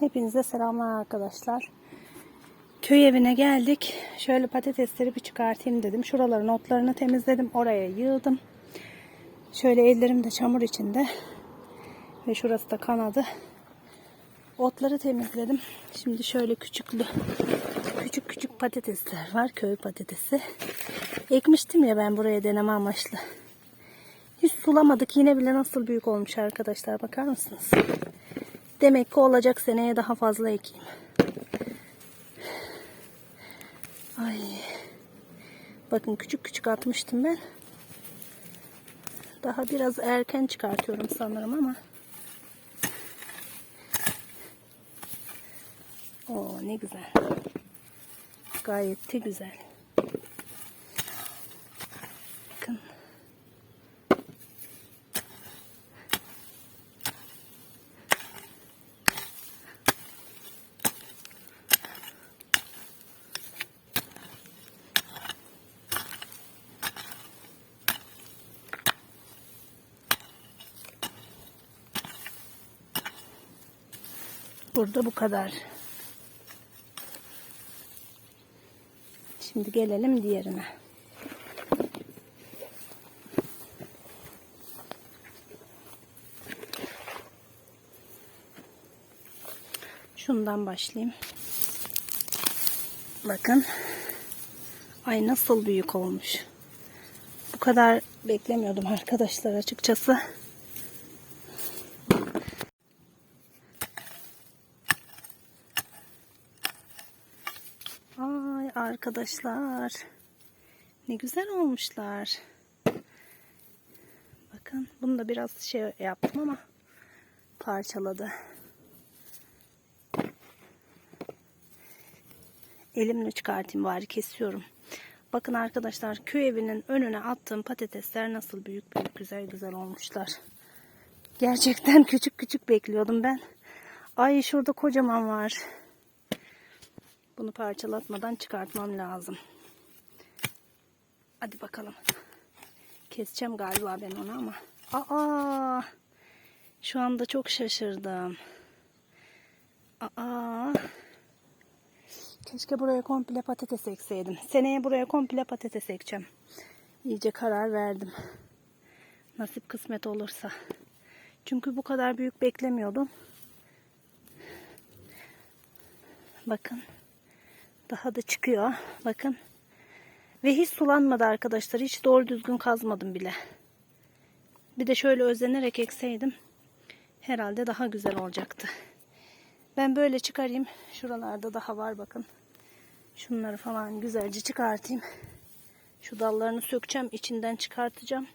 Hepinize selamlar arkadaşlar. Köy evine geldik. Şöyle patatesleri bir çıkartayım dedim. Şuraların otlarını temizledim. Oraya yığdım. Şöyle ellerim de çamur içinde. Ve şurası da kanadı. Otları temizledim. Şimdi şöyle küçüklü küçük küçük patatesler var. Köy patatesi. Ekmiştim ya ben buraya deneme amaçlı. Hiç sulamadık. Yine bile nasıl büyük olmuş arkadaşlar. Bakar mısınız? Demek ki olacak seneye daha fazla ekeyim. Ay. Bakın küçük küçük atmıştım ben. Daha biraz erken çıkartıyorum sanırım ama. Oo ne güzel. Gayet de güzel. Burada bu kadar. Şimdi gelelim diğerine. Şundan başlayayım. Bakın. Ay nasıl büyük olmuş. Bu kadar beklemiyordum arkadaşlar açıkçası. Ay arkadaşlar. Ne güzel olmuşlar. Bakın bunu da biraz şey yaptım ama parçaladı. Elimle çıkartayım bari kesiyorum. Bakın arkadaşlar köy evinin önüne attığım patatesler nasıl büyük büyük güzel güzel olmuşlar. Gerçekten küçük küçük bekliyordum ben. Ay şurada kocaman var. Bunu parçalatmadan çıkartmam lazım. Hadi bakalım. Keseceğim galiba ben onu ama. Aa! Şu anda çok şaşırdım. Aa! Keşke buraya komple patates ekseydim. Seneye buraya komple patates ekeceğim. İyice karar verdim. Nasip kısmet olursa. Çünkü bu kadar büyük beklemiyordum. Bakın. Daha da çıkıyor. Bakın. Ve hiç sulanmadı arkadaşlar. Hiç doğru düzgün kazmadım bile. Bir de şöyle özenerek ekseydim. Herhalde daha güzel olacaktı. Ben böyle çıkarayım. Şuralarda daha var bakın. Şunları falan güzelce çıkartayım. Şu dallarını sökeceğim. içinden çıkartacağım.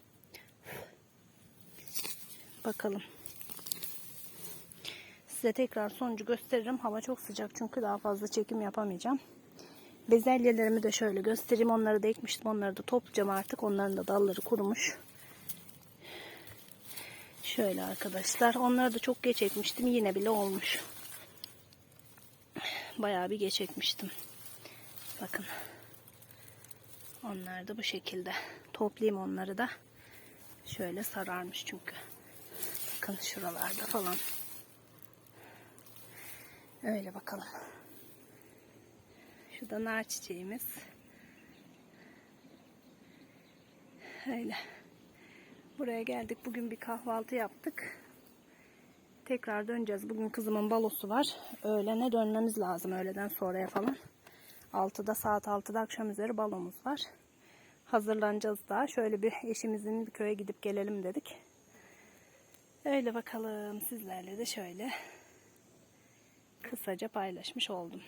Bakalım. Size tekrar sonucu gösteririm. Hava çok sıcak çünkü daha fazla çekim yapamayacağım. Bezelyelerimi de şöyle göstereyim. Onları da ekmiştim. Onları da toplayacağım artık. Onların da dalları kurumuş. Şöyle arkadaşlar. Onları da çok geç ekmiştim. Yine bile olmuş. Bayağı bir geç ekmiştim. Bakın. Onlar da bu şekilde. Toplayayım onları da. Şöyle sararmış çünkü. Bakın şuralarda falan. Öyle bakalım. Şu da nar çiçeğimiz. Öyle. Buraya geldik. Bugün bir kahvaltı yaptık. Tekrar döneceğiz. Bugün kızımın balosu var. Öğlene dönmemiz lazım. Öğleden sonraya falan. 6'da saat 6'da akşam üzeri balomuz var. Hazırlanacağız daha. Şöyle bir eşimizin bir köye gidip gelelim dedik. Öyle bakalım. Sizlerle de şöyle kısaca paylaşmış oldum.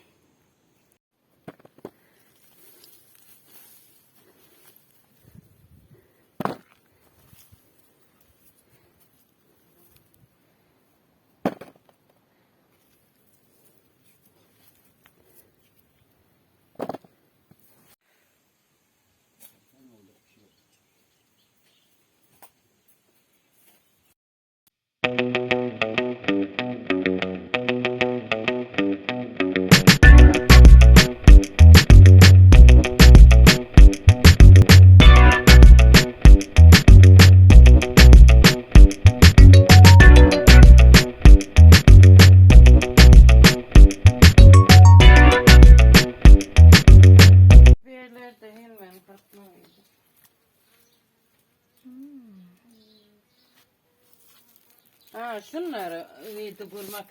Ha şunları verdi kurma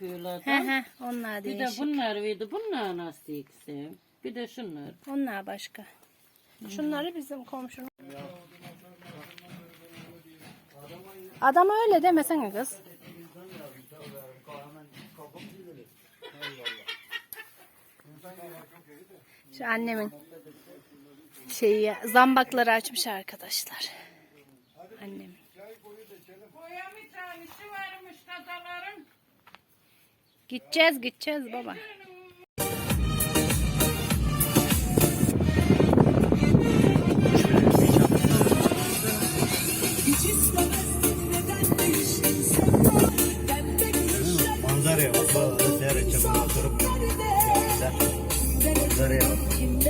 He onlar Bir de değişik. bunları verdi. Bunlar nasıl ikisi? Bir de şunlar. Onlar başka. Şunları bizim komşunun. Adama öyle demesene kız. Şu annemin şeyi zambakları açmış arkadaşlar. Annem. Kazaların. Gideceğiz gideceğiz baba. Manzaraya bak. Oturup. Güzel. Manzaraya bak.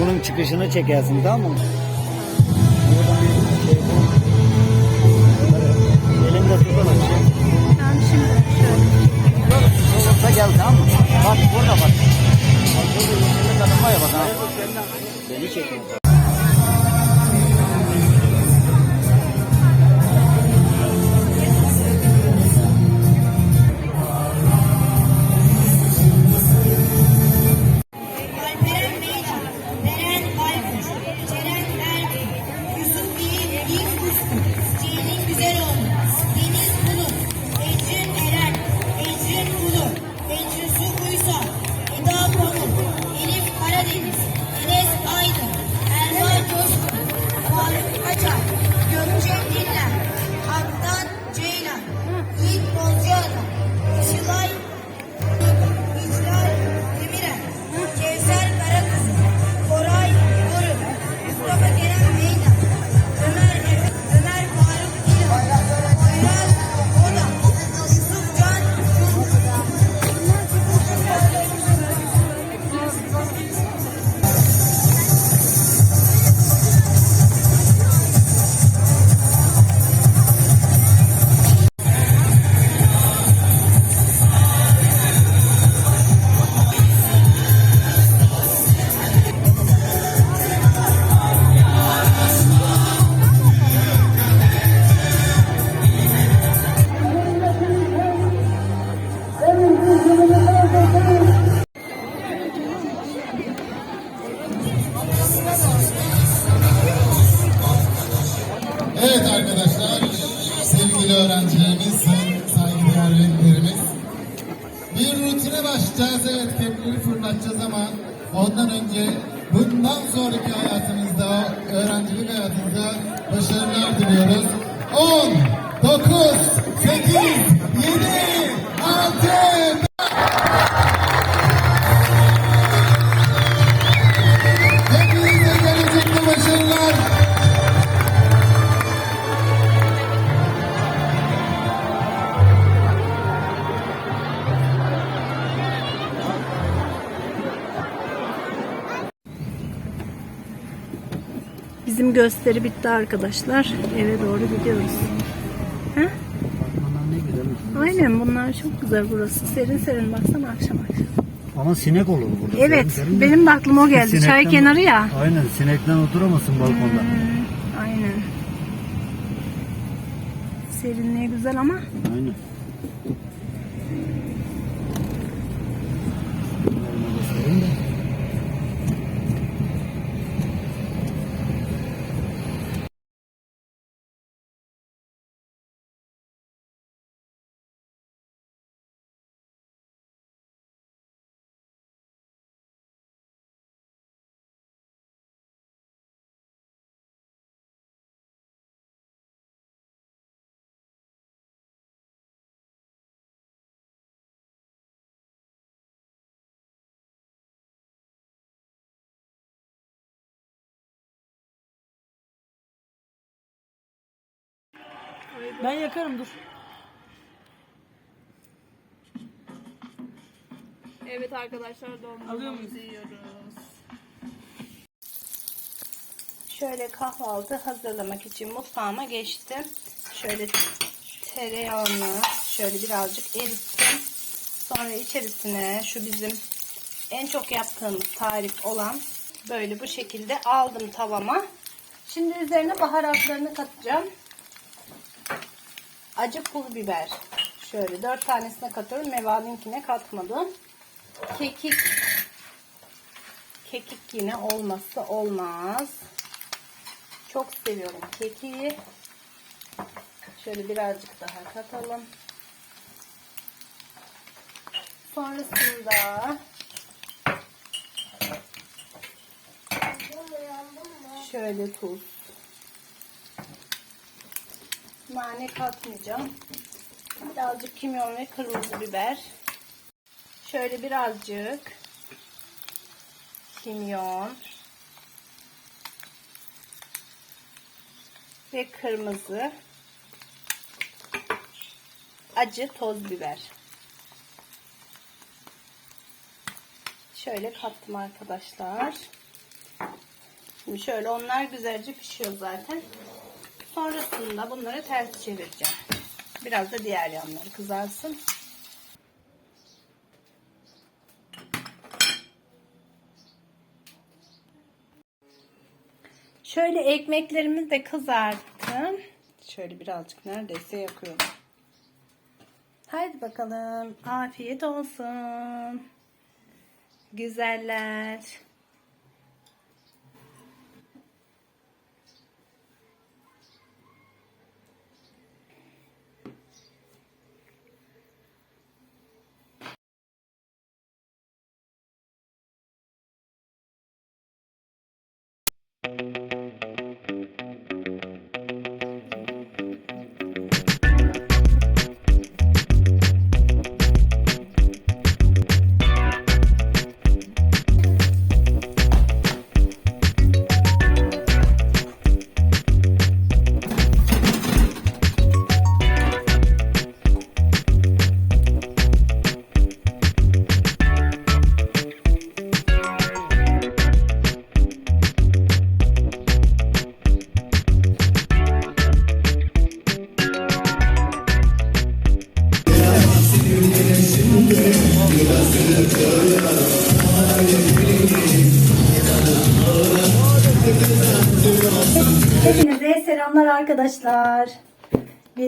Bunun çıkışını çekersin tamam mı? Buradan bir şey bu. Elinde tutalım. Şey. Tamam şimdi şöyle. Olursa gel tamam mı? Bak burada bak. Bak burada yeşillik adam var ya bak ha. Beni çekiyor. Başarılar diliyoruz. 10, 9, 8, gösteri bitti arkadaşlar. Eve doğru gidiyoruz. Güzel. Aynen bunlar çok güzel burası. Serin serin baksana akşam akşam. Ama sinek olur burada. Evet Serin serin benim de aklıma o geldi. Çay kenarı ya. Aynen sinekten oturamazsın balkonda. Hmm, aynen. Serinliği güzel ama Aynen. Serin de. Ben yakarım dur. Evet arkadaşlar dondurmamızı yiyoruz. Şöyle kahvaltı hazırlamak için mutfağıma geçtim. Şöyle tereyağını şöyle birazcık erittim. Sonra içerisine şu bizim en çok yaptığımız tarif olan Böyle bu şekilde aldım tavama. Şimdi üzerine baharatlarını katacağım. Acı pul biber. Şöyle 4 tanesine katıyorum. Mevalinkine katmadım. Kekik. Kekik yine olmazsa olmaz. Çok seviyorum kekiği. Şöyle birazcık daha katalım. Sonrasında şöyle tuz. Nane katmayacağım. Birazcık kimyon ve kırmızı biber. Şöyle birazcık kimyon ve kırmızı acı toz biber. Şöyle kattım arkadaşlar. Şimdi şöyle onlar güzelce pişiyor zaten. Sonrasında bunları ters çevireceğim. Biraz da diğer yanları kızarsın. Şöyle ekmeklerimizi de kızarttım. Şöyle birazcık neredeyse yakıyorum. Haydi bakalım. Afiyet olsun. Güzeller.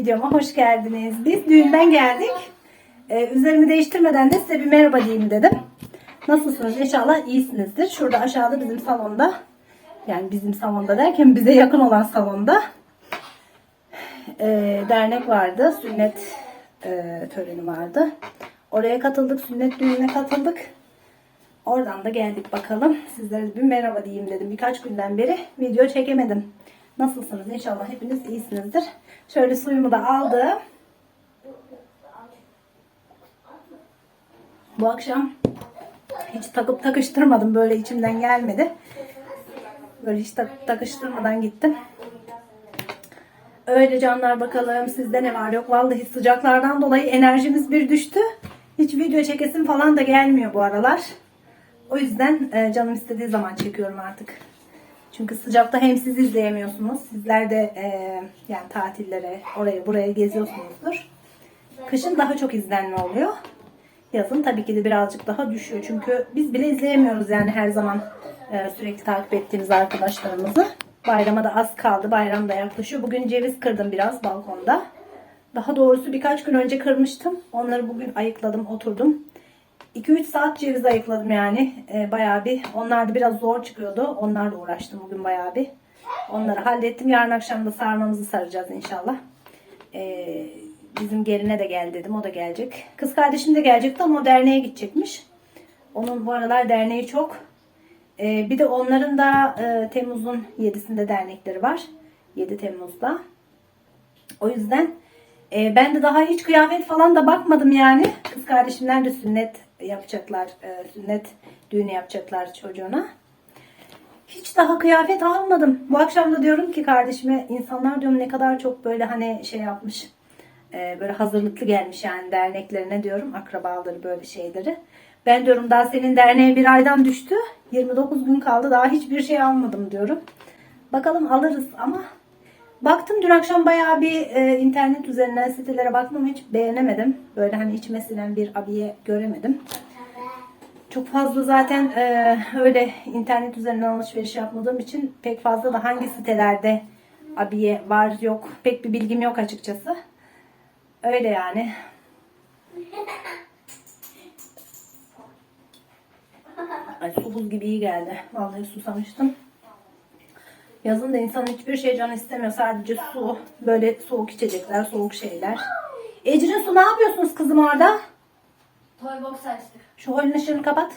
Videoma hoş geldiniz. Biz düğünden geldik. Ee, üzerimi değiştirmeden de size bir merhaba diyeyim dedim. Nasılsınız? İnşallah iyisinizdir. Şurada aşağıda bizim salonda yani bizim salonda derken bize yakın olan salonda e, dernek vardı. Sünnet e, töreni vardı. Oraya katıldık. Sünnet düğününe katıldık. Oradan da geldik bakalım. Sizlere bir merhaba diyeyim dedim. Birkaç günden beri video çekemedim. Nasılsınız? İnşallah hepiniz iyisinizdir. Şöyle suyumu da aldım. Bu akşam hiç takıp takıştırmadım. Böyle içimden gelmedi. Böyle hiç takıp takıştırmadan gittim. Öyle canlar bakalım sizde ne var yok. Vallahi sıcaklardan dolayı enerjimiz bir düştü. Hiç video çekesim falan da gelmiyor bu aralar. O yüzden e, canım istediği zaman çekiyorum artık. Çünkü sıcakta hem siz izleyemiyorsunuz. Sizler de e, yani tatillere oraya buraya geziyorsunuzdur. Kışın daha çok izlenme oluyor. Yazın tabii ki de birazcık daha düşüyor. Çünkü biz bile izleyemiyoruz yani her zaman e, sürekli takip ettiğimiz arkadaşlarımızı. Bayrama da az kaldı. Bayram da yaklaşıyor. Bugün ceviz kırdım biraz balkonda. Daha doğrusu birkaç gün önce kırmıştım. Onları bugün ayıkladım, oturdum. 2-3 saat ceviz ayıkladım yani. Ee, bayağı bir. Onlar da biraz zor çıkıyordu. Onlarla uğraştım bugün bayağı bir. Onları hallettim. Yarın akşam da sarmamızı saracağız inşallah. Ee, bizim geline de gel dedim. O da gelecek. Kız kardeşim de gelecekti ama o derneğe gidecekmiş. Onun bu aralar derneği çok. Ee, bir de onların da e, Temmuz'un 7'sinde dernekleri var. 7 Temmuz'da. O yüzden e, ben de daha hiç kıyafet falan da bakmadım yani. Kız kardeşimler de sünnet yapacaklar. e, sünnet düğünü yapacaklar çocuğuna. Hiç daha kıyafet almadım. Bu akşam da diyorum ki kardeşime insanlar diyorum ne kadar çok böyle hani şey yapmış. e, böyle hazırlıklı gelmiş yani derneklerine diyorum. Akrabaları böyle şeyleri. Ben diyorum daha senin derneğe bir aydan düştü. 29 gün kaldı daha hiçbir şey almadım diyorum. Bakalım alırız ama Baktım dün akşam bayağı bir e, internet üzerinden sitelere baktım hiç beğenemedim. Böyle hani içime sinen bir abiye göremedim. Çok fazla zaten e, öyle internet üzerinden alışveriş yapmadığım için pek fazla da hangi sitelerde abiye var yok pek bir bilgim yok açıkçası. Öyle yani. Ay su buz gibi iyi geldi. Vallahi susamıştım. Yazın da insan hiçbir şey canı istemiyor. Sadece su, böyle soğuk içecekler, soğuk şeyler. Ecrin su ne yapıyorsunuz kızım orada? Toy box açtık. Şu holün ışığını kapat.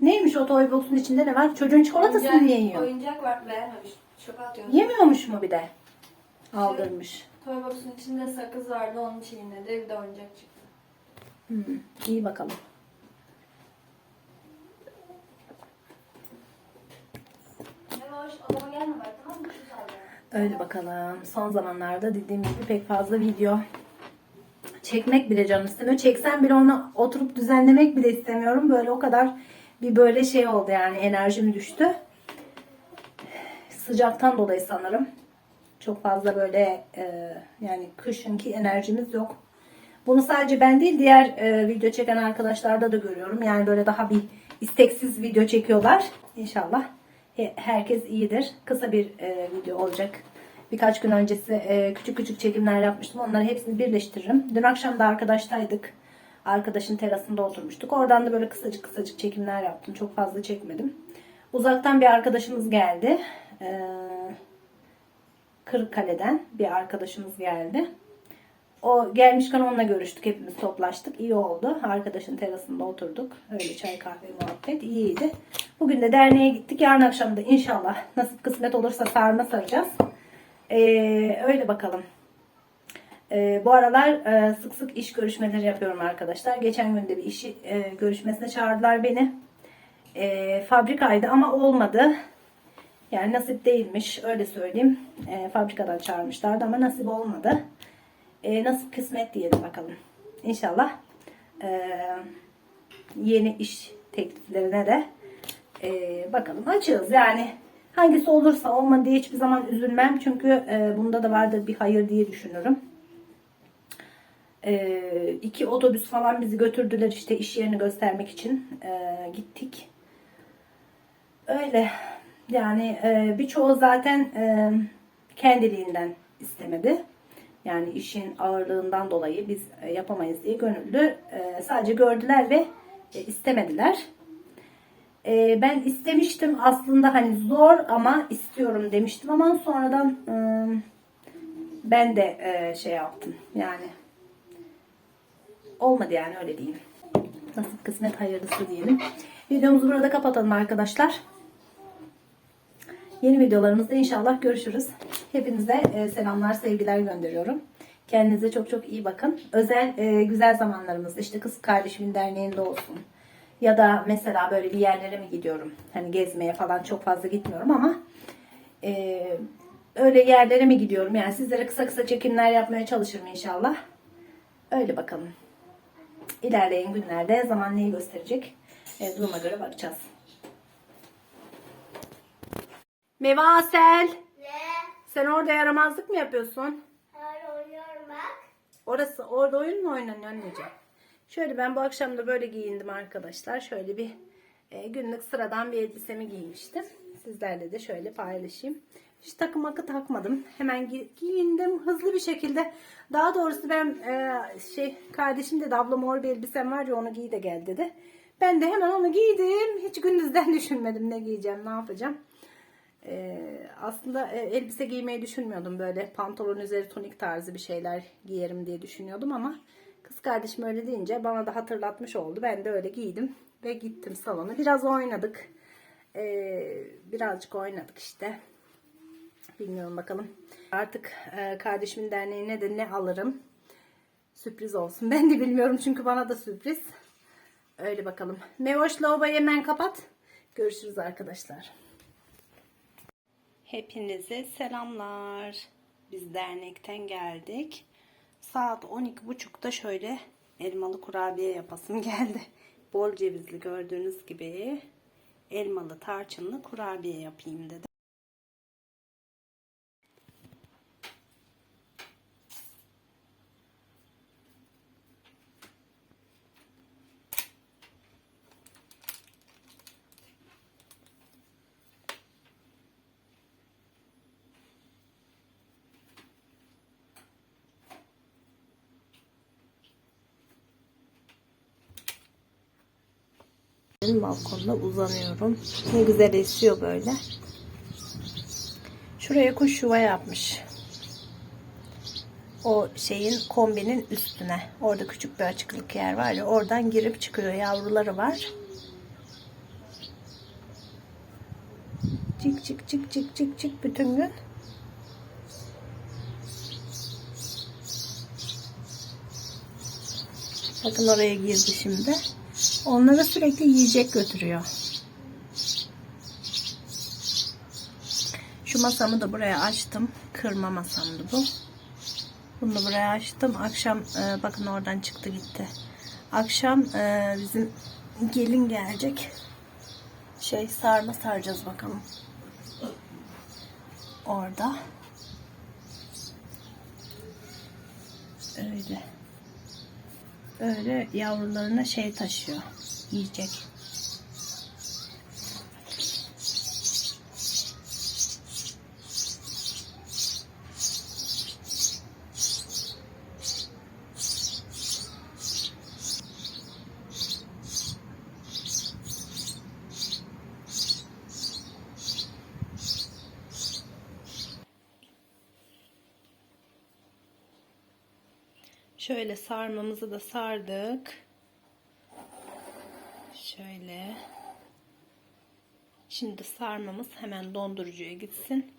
Neymiş o toy box'un içinde ne var? Çocuğun çikolatasını niye yiyor? Oyuncak var beğenmemiş. Çöpe atıyor. Yemiyormuş mu bir de? Aldırmış. Toy box'un içinde sakız vardı onun çiğnedi. Bir de oyuncak çıktı. Hmm, iyi bakalım. Yavaş odama gelme bak tamam mı? Şu sağda. Öyle bakalım. Son zamanlarda dediğim gibi pek fazla video çekmek bile canım istemiyor. Çeksem bile onu oturup düzenlemek bile istemiyorum. Böyle o kadar bir böyle şey oldu yani enerjim düştü. Sıcaktan dolayı sanırım. Çok fazla böyle e, yani kışınki enerjimiz yok. Bunu sadece ben değil diğer e, video çeken arkadaşlarda da görüyorum. Yani böyle daha bir isteksiz video çekiyorlar. İnşallah herkes iyidir. Kısa bir e, video olacak. Birkaç gün öncesi e, küçük küçük çekimler yapmıştım. Onları hepsini birleştiririm. Dün akşam da arkadaştaydık. Arkadaşın terasında oturmuştuk. Oradan da böyle kısacık kısacık çekimler yaptım. Çok fazla çekmedim. Uzaktan bir arkadaşımız geldi. Ee, Kırıkkale'den bir arkadaşımız geldi. O gelmişken onunla görüştük. Hepimiz toplaştık. İyi oldu. Arkadaşın terasında oturduk. Öyle çay kahve muhabbet. iyiydi. Bugün de derneğe gittik. Yarın akşam da inşallah nasip kısmet olursa sarma saracağız. Ee, öyle bakalım. Ee, bu aralar e, sık sık iş görüşmeleri yapıyorum arkadaşlar. Geçen gün de bir iş e, görüşmesine çağırdılar beni. E, fabrikaydı ama olmadı. Yani nasip değilmiş öyle söyleyeyim. E, fabrikadan çağırmışlardı ama nasip olmadı. E, nasip kısmet diyelim bakalım. İnşallah e, yeni iş tekliflerine de e, bakalım açığız. Yani hangisi olursa olmadı diye hiçbir zaman üzülmem. Çünkü e, bunda da vardır bir hayır diye düşünürüm. E, iki otobüs falan bizi götürdüler işte iş yerini göstermek için e, gittik. Öyle. Yani e, birçoğu zaten e, kendiliğinden istemedi. Yani işin ağırlığından dolayı biz e, yapamayız diye gönüllü e, sadece gördüler ve e, istemediler. Ben istemiştim aslında hani zor ama istiyorum demiştim ama sonradan e, ben de şey yaptım yani olmadı yani öyle diyeyim. Nasip kısmet hayırlısı diyelim. Videomuzu burada kapatalım arkadaşlar. Yeni videolarımızda inşallah görüşürüz. Hepinize e, selamlar, sevgiler gönderiyorum. Kendinize çok çok iyi bakın. Özel e, güzel zamanlarımızda işte kız kardeşimin derneğinde olsun. Ya da mesela böyle bir yerlere mi gidiyorum? Hani gezmeye falan çok fazla gitmiyorum ama e, öyle yerlere mi gidiyorum? Yani sizlere kısa kısa çekimler yapmaya çalışırım inşallah. Öyle bakalım. İlerleyen günlerde zaman neyi gösterecek? E, duruma göre bakacağız. Mevasel. Ne? Sen orada yaramazlık mı yapıyorsun? Hayır oynuyorum bak. Orası orada oyun mu oynanıyor anneciğim? Şöyle ben bu akşam da böyle giyindim arkadaşlar. Şöyle bir e, günlük sıradan bir elbisemi giymiştim. Sizlerle de şöyle paylaşayım. Hiç takım akı takmadım. Hemen gi- giyindim hızlı bir şekilde. Daha doğrusu ben e, şey kardeşim dedi abla mor bir elbisem var ya onu giy de gel dedi. Ben de hemen onu giydim. Hiç gündüzden düşünmedim ne giyeceğim ne yapacağım. Ee, aslında e, elbise giymeyi düşünmüyordum böyle pantolon üzeri tonik tarzı bir şeyler giyerim diye düşünüyordum ama kız kardeşim öyle deyince bana da hatırlatmış oldu. Ben de öyle giydim ve gittim salona. Biraz oynadık. Ee, birazcık oynadık işte. Bilmiyorum bakalım. Artık e, kardeşimin derneğine de ne alırım. Sürpriz olsun. Ben de bilmiyorum çünkü bana da sürpriz. Öyle bakalım. Mevoş lavaboyu hemen kapat. Görüşürüz arkadaşlar. Hepinize selamlar. Biz dernekten geldik. Saat 12.30'da şöyle elmalı kurabiye yapasım geldi. Bol cevizli gördüğünüz gibi elmalı tarçınlı kurabiye yapayım dedim. Balkonda uzanıyorum. Ne güzel esiyor böyle. Şuraya kuş yuva yapmış. O şeyin kombinin üstüne. Orada küçük bir açıklık yer var ya oradan girip çıkıyor. Yavruları var. Çık çık çık çık çık çık bütün gün. Bakın oraya girdi şimdi. Onlara sürekli yiyecek götürüyor. Şu masamı da buraya açtım. Kırma masamdı bu. Bunu da buraya açtım. Akşam e, bakın oradan çıktı gitti. Akşam e, bizim gelin gelecek. Şey sarma saracağız bakalım. Orada. Öyle. Öyle yavrularına şey taşıyor. Yiyecek. Şöyle sarmamızı da sardık. Şöyle. Şimdi sarmamız hemen dondurucuya gitsin.